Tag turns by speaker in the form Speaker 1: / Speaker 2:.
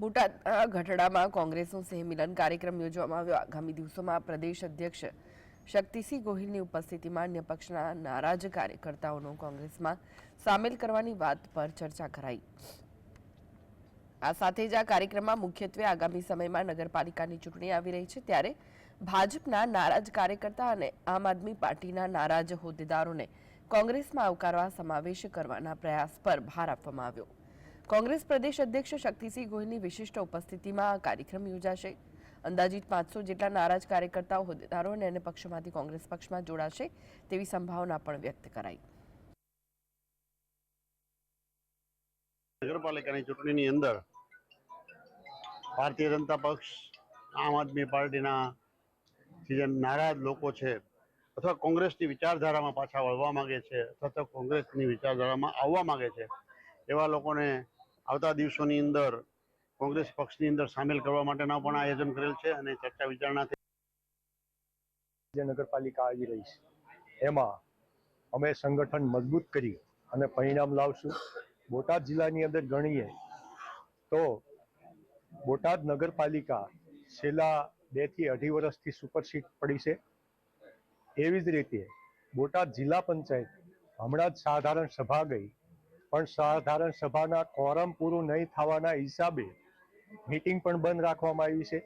Speaker 1: બોટાદના ગઢડામાં કોંગ્રેસનું સહમિલન કાર્યક્રમ યોજવામાં આવ્યો. આગામી દિવસોમાં પ્રદેશ અધ્યક્ષ શક્તિસિંહ ગોહિલની ઉપસ્થિતિમાં અન્ય પક્ષના નારાજ કાર્યકર્તાઓનો કોંગ્રેસમાં સામેલ કરવાની વાત પર ચર્ચા કરાઈ. આ સાથે જ આ કાર્યક્રમમાં મુખ્યત્વે આગામી સમયમાં નગરપાલિકાની ચૂંટણી આવી રહી છે. ત્યારે ભાજપના નારાજ કાર્યકર્તા અને આમ આદમી પાર્ટીના નારાજ હોદ્દેદારોને કોંગ્રેસમાં આવકારવા સમાવેશ કરવાના પ્રયાસ પર ભાર આપવામાં આવ્યો. કોંગ્રેસ પ્રદેશ અધ્યક્ષ શક્તિસિંહ ગોહિલની વિશિષ્ટ ઉપસ્થિતિમાં આ કાર્યક્રમ યોજાશે. અંદાજિત પાંચસો જેટલા નારાજ કાર્યકર્તાઓ, હોદ્દેદારો અને અન્ય પક્ષોમાંથી કોંગ્રેસ પક્ષમાં જોડાશે તેવી સંભાવના પણ વ્યક્ત કરાઈ.
Speaker 2: નગરપાલિકાની ચૂંટણીની અંદર ભારતીય જનતા પક્ષ, આમ આદમી પાર્ટીના જે નારાજ લોકો છે અથવા કોંગ્રેસની વિચારધારામાં પાછા વળવા માંગે છે અથવા તો કોંગ્રેસની વિચારધારામાં આવવા માંગે છે એવા લોકોને આવતા દિવસોની અંદર કોંગ્રેસ પક્ષની અંદર સામેલ કરવા માટેના પણ આયોજન કરેલ છે અને ચર્ચા વિચારણા
Speaker 3: નગરપાલિકા આવી રહી છે, એમાં અમે સંગઠન મજબૂત કરી અને પરિણામ લાવશું. બોટાદ જિલ્લાની અંદર ગણીએ તો બોટાદ નગરપાલિકા છેલ્લા બેથી અઢી વર્ષથી સુપરસીટ પડી છે. એવી જ રીતે બોટાદ જિલ્લા પંચાયત હમણાં જ સાધારણ સભા ગઈ પણ સાધારણ સભાના કોરમ પૂરું નહીં થવાના હિસાબે મીટિંગ પણ બંધ રાખવામાં આવી છે.